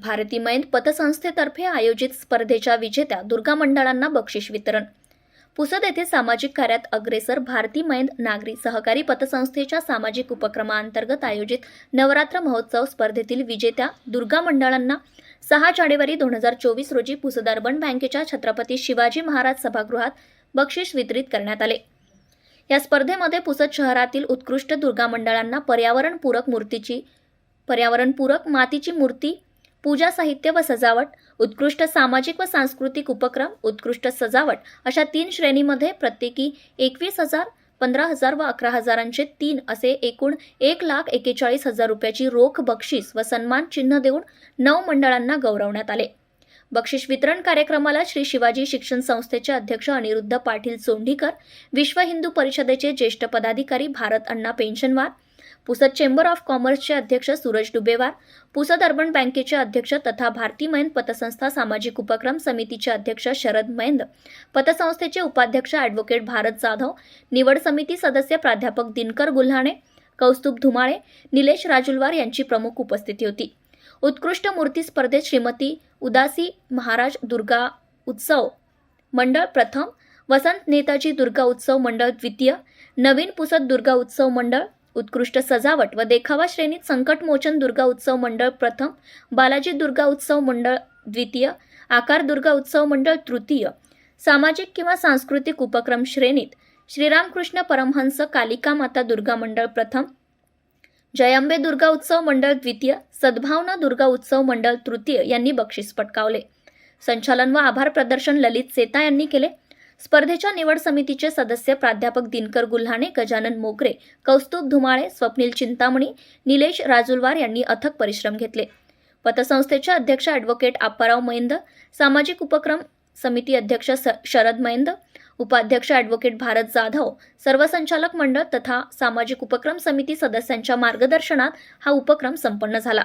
भारती मैंद पतसंस्थेतर्फे आयोजित स्पर्धेच्या विजेत्या दुर्गा मंडळांना बक्षीस वितरण. पुसद येथे सामाजिक कार्यात अग्रेसर भारती मैंद नागरी सहकारी पतसंस्थेच्या सामाजिक उपक्रमाअंतर्गत आयोजित नवरात्र महोत्सव स्पर्धेतील विजेत्या दुर्गा मंडळांना सहा जानेवारी दोन हजार चोवीस रोजी पुसद अर्बन बँकेच्या छत्रपती शिवाजी महाराज सभागृहात बक्षीस वितरित करण्यात आले. या स्पर्धेमध्ये पुसद शहरातील उत्कृष्ट दुर्गा मंडळांना पर्यावरणपूरक मूर्तीची पर्यावरणपूरक मातीची मूर्ती पूजा साहित्य व सजावट उत्कृष्ट सामाजिक व सांस्कृतिक उपक्रम उत्कृष्ट सजावट अशा तीन श्रेणीमध्ये प्रत्येकी एकवीस हजार पंधरा हजार व अकरा हजारांचे तीन असे एकूण एक लाख एकेचाळीस हजार रुपयाची रोख बक्षीस व सन्मान चिन्ह देऊन नऊ मंडळांना गौरवण्यात आले. बक्षीस वितरण कार्यक्रमाला श्री शिवाजी शिक्षण संस्थेचे अध्यक्ष अनिरुद्ध पाटील चोंडीकर विश्व हिंदू परिषदेचे ज्येष्ठ पदाधिकारी भारत अण्णा पेन्शनवार पुसद चेंबर ऑफ कॉमर्सचे अध्यक्ष सूरज डुबेवार पुसद अर्बन बँकेचे अध्यक्ष तथा भारती मयंद पतसंस्था सामाजिक उपक्रम समितीचे अध्यक्ष शरद मयंद पतसंस्थेचे उपाध्यक्ष ॲडव्होकेट भारत जाधव निवड समिती सदस्य प्राध्यापक दिनकर गुल्हाणे कौस्तुभ धुमाळे निलेश राजुलवार यांची प्रमुख उपस्थिती होती. उत्कृष्ट मूर्ती स्पर्धेत श्रीमती उदासी महाराज दुर्गा उत्सव मंडळ प्रथम वसंत नेताजी दुर्गा उत्सव मंडळ द्वितीय नवीन पुसद दुर्गा उत्सव मंडळ उत्कृष्ट सजावट व देखावा श्रेणीत संकटमोचन दुर्गा उत्सव मंडळ प्रथम बालाजी दुर्गा उत्सव मंडळ द्वितीय आकार दुर्गा उत्सव मंडळ तृतीय सामाजिक किंवा सांस्कृतिक उपक्रम श्रेणीत श्रीरामकृष्ण परमहंस कालिका माता दुर्गा मंडळ प्रथम जयंबे दुर्गा उत्सव मंडळ द्वितीय सद्भावना दुर्गा उत्सव मंडळ तृतीय यांनी बक्षीस पटकावले. संचालन व आभार प्रदर्शन ललित सेता यांनी केले. स्पर्धेच्या निवड समितीचे सदस्य प्राध्यापक दिनकर गुल्हाणे गजानन मोगरे कौस्तुभ धुमाळे स्वप्नील चिंतामणी निलेश राजुलवार यांनी अथक परिश्रम घेतले. पतसंस्थेच्या अध्यक्ष ॲडव्होकेट आप्पाराव मैंद सामाजिक उपक्रम समिती अध्यक्ष स शरद मैंद उपाध्यक्ष ॲडव्होकेट भारत जाधव सर्व संचालक मंडळ तथा सामाजिक उपक्रम समिती सदस्यांच्या मार्गदर्शनात हा उपक्रम संपन्न झाला.